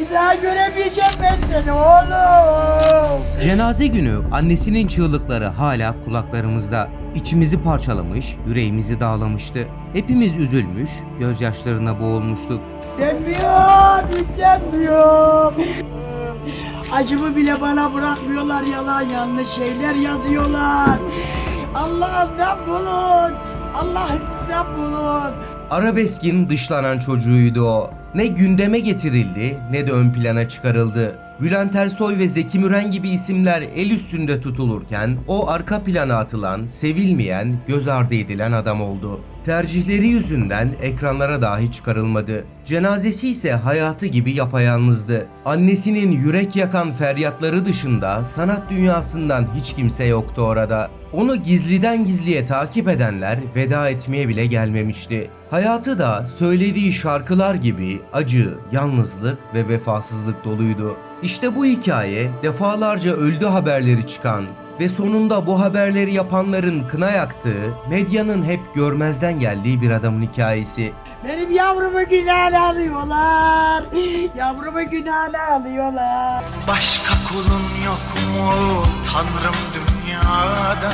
Bir daha göremeyeceğim ben seni oğlum. Cenaze günü annesinin çığlıkları hala kulaklarımızda. İçimizi parçalamış, yüreğimizi dağlamıştı. Hepimiz üzülmüş, gözyaşlarına boğulmuştuk. Demiyorum, demiyorum. Acımı bile bana bırakmıyorlar yalan yanlış şeyler yazıyorlar. Allah'ından bulun. Allah'ından bulun. Arabeskin dışlanan çocuğuydu o. Ne gündeme getirildi ne de ön plana çıkarıldı. Bülent Ersoy ve Zeki Müren gibi isimler el üstünde tutulurken o arka plana atılan, sevilmeyen, göz ardı edilen adam oldu. Tercihleri yüzünden ekranlara dahi çıkarılmadı. Cenazesi ise hayatı gibi yapayalnızdı. Annesinin yürek yakan feryatları dışında sanat dünyasından hiç kimse yoktu orada. Onu gizliden gizliye takip edenler veda etmeye bile gelmemişti. Hayatı da söylediği şarkılar gibi acı, yalnızlık ve vefasızlık doluydu. İşte bu hikaye defalarca öldü haberleri çıkan ve sonunda bu haberleri yapanların kına yaktığı, medyanın hep görmezden geldiği bir adamın hikayesi. Benim yavrumu günahını alıyorlar. Yavrumu günahını alıyorlar. Başka kulun yok mu Tanrım dünyada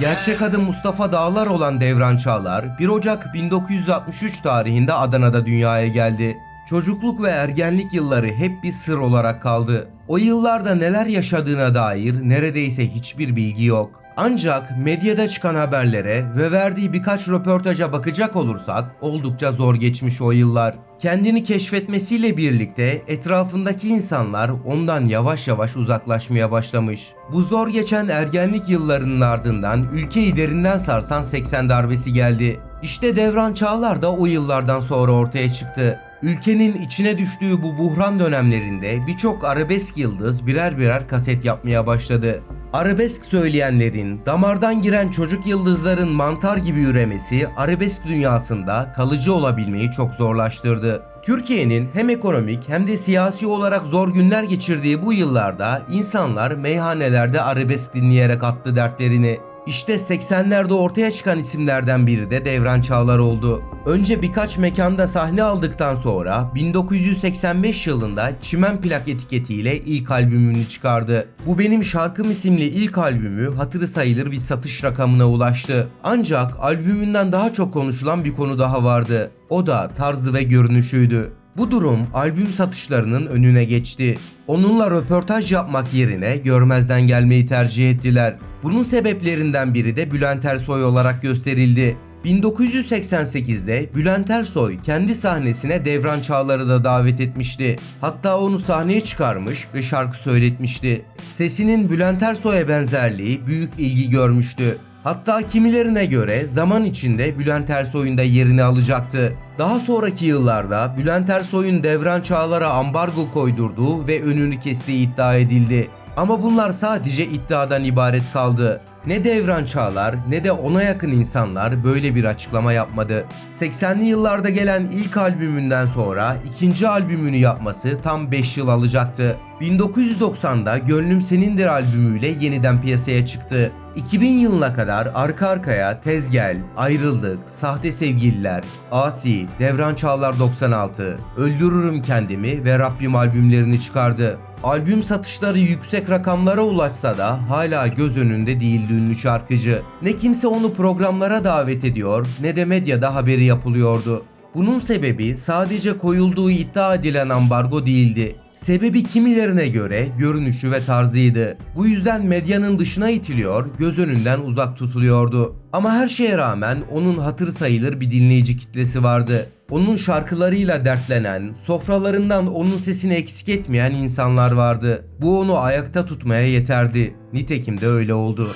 Gerçek adı Mustafa Dağlar olan Devran Çağlar 1 Ocak 1963 tarihinde Adana'da dünyaya geldi. Çocukluk ve ergenlik yılları hep bir sır olarak kaldı. O yıllarda neler yaşadığına dair neredeyse hiçbir bilgi yok. Ancak medyada çıkan haberlere ve verdiği birkaç röportaja bakacak olursak oldukça zor geçmiş o yıllar. Kendini keşfetmesiyle birlikte etrafındaki insanlar ondan yavaş yavaş uzaklaşmaya başlamış. Bu zor geçen ergenlik yıllarının ardından ülkeyi derinden sarsan 80 darbesi geldi. İşte Devran Çağlar da o yıllardan sonra ortaya çıktı. Ülkenin içine düştüğü bu buhran dönemlerinde birçok arabesk yıldız birer birer kaset yapmaya başladı. Arabesk söyleyenlerin, damardan giren çocuk yıldızların mantar gibi üremesi arabesk dünyasında kalıcı olabilmeyi çok zorlaştırdı. Türkiye'nin hem ekonomik hem de siyasi olarak zor günler geçirdiği bu yıllarda insanlar meyhanelerde arabesk dinleyerek attı dertlerini. İşte 80'lerde ortaya çıkan isimlerden biri de Devran Çağlar oldu. Önce birkaç mekanda sahne aldıktan sonra 1985 yılında Çimen Plak etiketiyle ilk albümünü çıkardı. Bu benim şarkım isimli ilk albümü hatırı sayılır bir satış rakamına ulaştı. Ancak albümünden daha çok konuşulan bir konu daha vardı. O da tarzı ve görünüşüydü. Bu durum albüm satışlarının önüne geçti. Onunla röportaj yapmak yerine görmezden gelmeyi tercih ettiler. Bunun sebeplerinden biri de Bülent Ersoy olarak gösterildi. 1988'de Bülent Ersoy kendi sahnesine Devran Çağlar'ı da davet etmişti. Hatta onu sahneye çıkarmış ve şarkı söyletmişti. Sesinin Bülent Ersoy'a benzerliği büyük ilgi görmüştü. Hatta kimilerine göre zaman içinde Bülent Ersoy'un da yerini alacaktı. Daha sonraki yıllarda Bülent Ersoy'un Devran Çağlar'a ambargo koydurduğu ve önünü kestiği iddia edildi. Ama bunlar sadece iddiadan ibaret kaldı. Ne Devran Çağlar ne de ona yakın insanlar böyle bir açıklama yapmadı. 80'li yıllarda gelen ilk albümünden sonra ikinci albümünü yapması tam 5 yıl alacaktı. 1990'da Gönlüm Senindir albümüyle yeniden piyasaya çıktı. 2000 yılına kadar arka arkaya Tezgel, Ayrıldık, Sahte Sevgililer, Asi, Devran Çağlar 96, Öldürürüm Kendimi ve Rabbim albümlerini çıkardı. Albüm satışları yüksek rakamlara ulaşsa da hala göz önünde değildi ünlü şarkıcı. Ne kimse onu programlara davet ediyor ne de medyada haberi yapılıyordu. Bunun sebebi sadece koyulduğu iddia edilen ambargo değildi. Sebebi kimilerine göre görünüşü ve tarzıydı. Bu yüzden medyanın dışına itiliyor, göz önünden uzak tutuluyordu. Ama her şeye rağmen onun hatır sayılır bir dinleyici kitlesi vardı. Onun şarkılarıyla dertlenen, sofralarından onun sesini eksik etmeyen insanlar vardı. Bu onu ayakta tutmaya yeterdi. Nitekim de öyle oldu.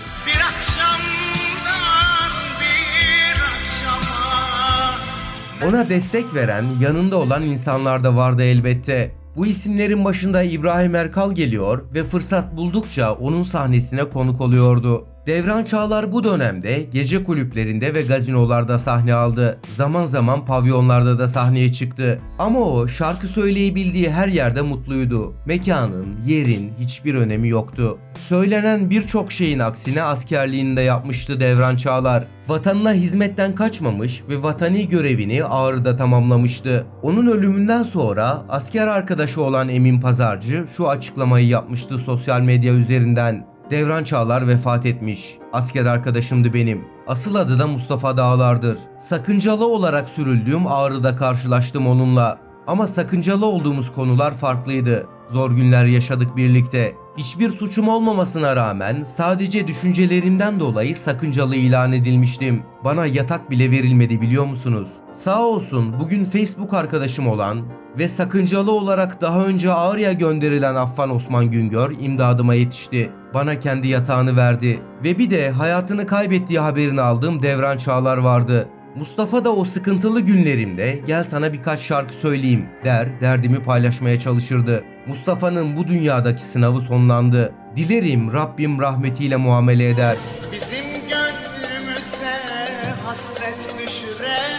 Ona destek veren, yanında olan insanlar da vardı elbette. Bu isimlerin başında İbrahim Erkal geliyor ve fırsat buldukça onun sahnesine konuk oluyordu. Devran Çağlar bu dönemde gece kulüplerinde ve gazinolarda sahne aldı. Zaman zaman pavyonlarda da sahneye çıktı. Ama o şarkı söyleyebildiği her yerde mutluydu. Mekanın, yerin hiçbir önemi yoktu. Söylenen birçok şeyin aksine askerliğini de yapmıştı Devran Çağlar. Vatanına hizmetten kaçmamış ve vatani görevini Ağrı'da tamamlamıştı. Onun ölümünden sonra asker arkadaşı olan Emin Pazarcı şu açıklamayı yapmıştı sosyal medya üzerinden. Devran Çağlar vefat etmiş. Asker arkadaşımdı benim. Asıl adı da Mustafa Dağlar'dır. Sakıncalı olarak sürüldüğüm Ağrı'da karşılaştım onunla. Ama sakıncalı olduğumuz konular farklıydı. Zor günler yaşadık birlikte. Hiçbir suçum olmamasına rağmen sadece düşüncelerimden dolayı sakıncalı ilan edilmiştim. Bana yatak bile verilmedi biliyor musunuz? Sağ olsun bugün Facebook arkadaşım olan ve sakıncalı olarak daha önce Ağrı'ya gönderilen Affan Osman Güngör imdadıma yetişti. Bana kendi yatağını verdi ve bir de hayatını kaybettiği haberini aldığım Devran Çağlar vardı. Mustafa da o sıkıntılı günlerimde gel sana birkaç şarkı söyleyeyim der derdimi paylaşmaya çalışırdı. Mustafa'nın bu dünyadaki sınavı sonlandı. Dilerim Rabbim rahmetiyle muamele eder. Bizim gönlümüzde hasret düşüren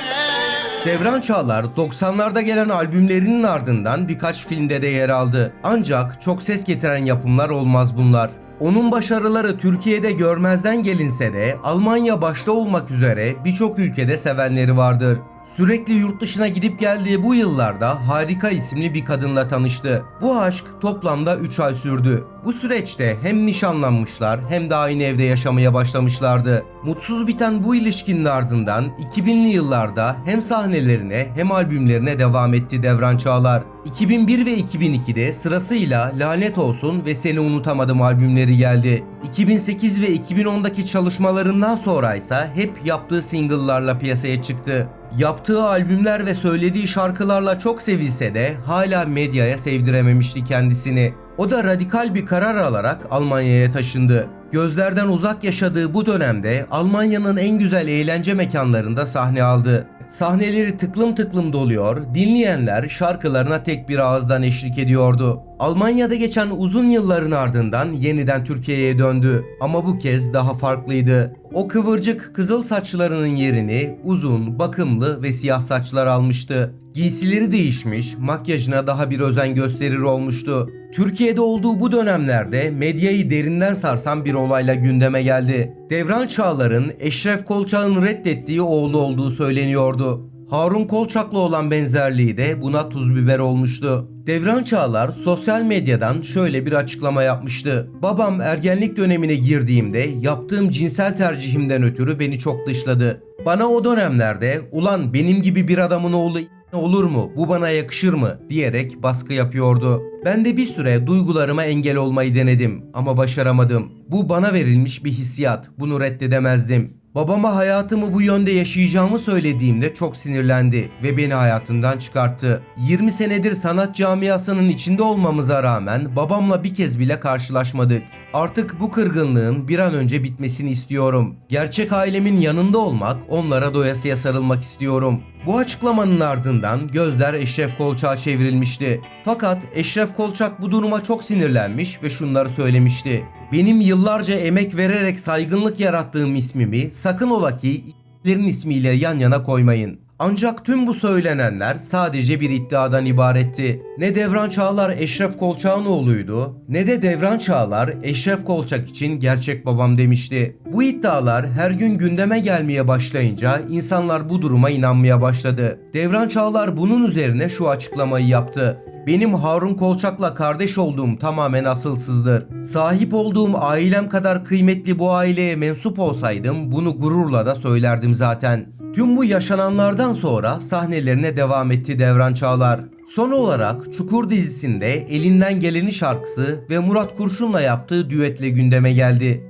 Devran Çağlar 90'larda gelen albümlerinin ardından birkaç filmde de yer aldı. Ancak çok ses getiren yapımlar olmaz bunlar. Onun başarıları Türkiye'de görmezden gelinse de Almanya başta olmak üzere birçok ülkede sevenleri vardır. Sürekli yurt dışına gidip geldiği bu yıllarda Harika isimli bir kadınla tanıştı. Bu aşk toplamda 3 ay sürdü. Bu süreçte hem nişanlanmışlar hem de aynı evde yaşamaya başlamışlardı. Mutsuz biten bu ilişkinin ardından 2000'li yıllarda hem sahnelerine hem albümlerine devam etti Devran Çağlar. 2001 ve 2002'de sırasıyla Lanet Olsun ve Seni Unutamadım albümleri geldi. 2008 ve 2010'daki çalışmalarından sonra ise hep yaptığı single'larla piyasaya çıktı. Yaptığı albümler ve söylediği şarkılarla çok sevilse de hala medyaya sevdirememişti kendisini. O da radikal bir karar alarak Almanya'ya taşındı. Gözlerden uzak yaşadığı bu dönemde Almanya'nın en güzel eğlence mekanlarında sahne aldı. Sahneleri tıklım tıklım doluyor, dinleyenler şarkılarına tek bir ağızdan eşlik ediyordu. Almanya'da geçen uzun yılların ardından yeniden Türkiye'ye döndü ama bu kez daha farklıydı. O kıvırcık kızıl saçlarının yerini uzun, bakımlı ve siyah saçlar almıştı. Giysileri değişmiş, makyajına daha bir özen gösterir olmuştu. Türkiye'de olduğu bu dönemlerde medyayı derinden sarsan bir olayla gündeme geldi. Devran Çağlar'ın Eşref Kolçak'ın reddettiği oğlu olduğu söyleniyordu. Harun Kolçak'la olan benzerliği de buna tuz biber olmuştu. Devran Çağlar sosyal medyadan şöyle bir açıklama yapmıştı. Babam ergenlik dönemine girdiğimde yaptığım cinsel tercihimden ötürü beni çok dışladı. Bana o dönemlerde ulan benim gibi bir adamın oğlu olur mu? Bu bana yakışır mı? diyerek baskı yapıyordu. Ben de bir süre duygularıma engel olmayı denedim ama başaramadım. Bu bana verilmiş bir hissiyat. Bunu reddedemezdim. Babama hayatımı bu yönde yaşayacağımı söylediğimde çok sinirlendi ve beni hayatından çıkarttı. 20 senedir sanat camiasının içinde olmamıza rağmen babamla bir kez bile karşılaşmadık. Artık bu kırgınlığın bir an önce bitmesini istiyorum. Gerçek ailemin yanında olmak, onlara doyasıya sarılmak istiyorum. Bu açıklamanın ardından gözler Eşref Kolçak'a çevrilmişti. Fakat Eşref Kolçak bu duruma çok sinirlenmiş ve şunları söylemişti. Benim yıllarca emek vererek saygınlık yarattığım ismimi sakın ola ki ismiyle yan yana koymayın. Ancak tüm bu söylenenler sadece bir iddiadan ibaretti. Ne Devran Çağlar Eşref Kolçak'ın oğluydu, ne de Devran Çağlar Eşref Kolçak için gerçek babam demişti. Bu iddialar her gün gündeme gelmeye başlayınca insanlar bu duruma inanmaya başladı. Devran Çağlar bunun üzerine şu açıklamayı yaptı. Benim Harun Kolçak'la kardeş olduğum tamamen asılsızdır. Sahip olduğum ailem kadar kıymetli bu aileye mensup olsaydım bunu gururla da söylerdim zaten. Tüm bu yaşananlardan sonra sahnelerine devam etti Devran Çağlar. Son olarak Çukur dizisinde Elinden Geleni şarkısı ve Murat Kurşun'la yaptığı düetle gündeme geldi.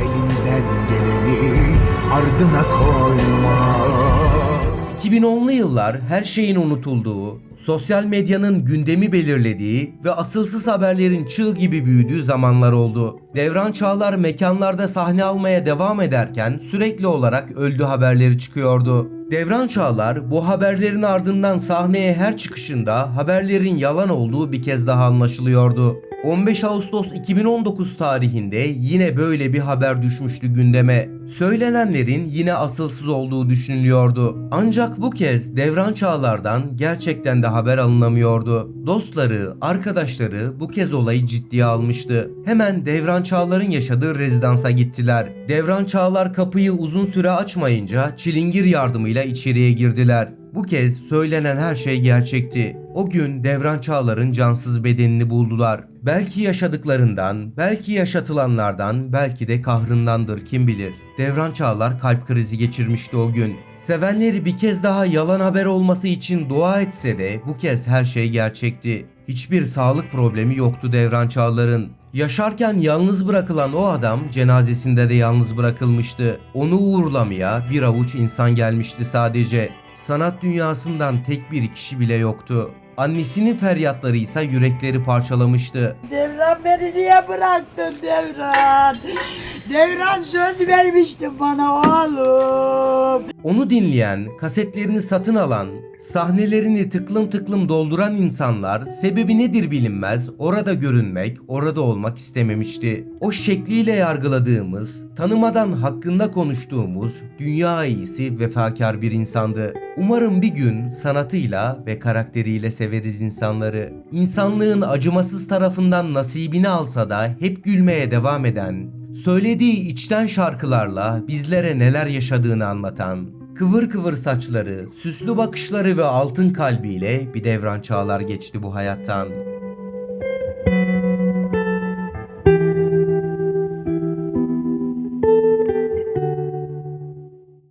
Elinden geleni ardına koyma 2010'lu yıllar her şeyin unutulduğu, sosyal medyanın gündemi belirlediği ve asılsız haberlerin çığ gibi büyüdüğü zamanlar oldu. Devran Çağlar mekanlarda sahne almaya devam ederken sürekli olarak öldü haberleri çıkıyordu. Devran Çağlar bu haberlerin ardından sahneye her çıkışında haberlerin yalan olduğu bir kez daha anlaşılıyordu. 15 Ağustos 2019 tarihinde yine böyle bir haber düşmüştü gündeme. Söylenenlerin yine asılsız olduğu düşünülüyordu. Ancak bu kez Devran Çağlar'dan gerçekten de haber alınamıyordu. Dostları, arkadaşları bu kez olayı ciddiye almıştı. Hemen Devran Çağlar'ın yaşadığı rezidansa gittiler. Devran Çağlar kapıyı uzun süre açmayınca çilingir yardımıyla içeriye girdiler. Bu kez söylenen her şey gerçekti. O gün Devran Çağlar'ın cansız bedenini buldular. Belki yaşadıklarından, belki yaşatılanlardan, belki de kahrındandır kim bilir. Devran Çağlar kalp krizi geçirmişti o gün. Sevenleri bir kez daha yalan haber olması için dua etse de bu kez her şey gerçekti. Hiçbir sağlık problemi yoktu Devran Çağlar'ın. Yaşarken yalnız bırakılan o adam cenazesinde de yalnız bırakılmıştı. Onu uğurlamaya bir avuç insan gelmişti sadece. Sanat dünyasından tek bir kişi bile yoktu. Annesinin feryatları ise yürekleri parçalamıştı. Devran beni niye bıraktın Devran? Devran söz vermiştin bana oğlum. Onu dinleyen, kasetlerini satın alan, sahnelerini tıklım tıklım dolduran insanlar sebebi nedir bilinmez orada görünmek, orada olmak istememişti. O şekliyle yargıladığımız, tanımadan hakkında konuştuğumuz dünya iyisi vefakar bir insandı. Umarım bir gün sanatıyla ve karakteriyle severiz insanları. İnsanlığın acımasız tarafından nasibini alsa da hep gülmeye devam eden, söylediği içten şarkılarla bizlere neler yaşadığını anlatan, kıvır kıvır saçları, süslü bakışları ve altın kalbiyle bir devran çağlar geçti bu hayattan.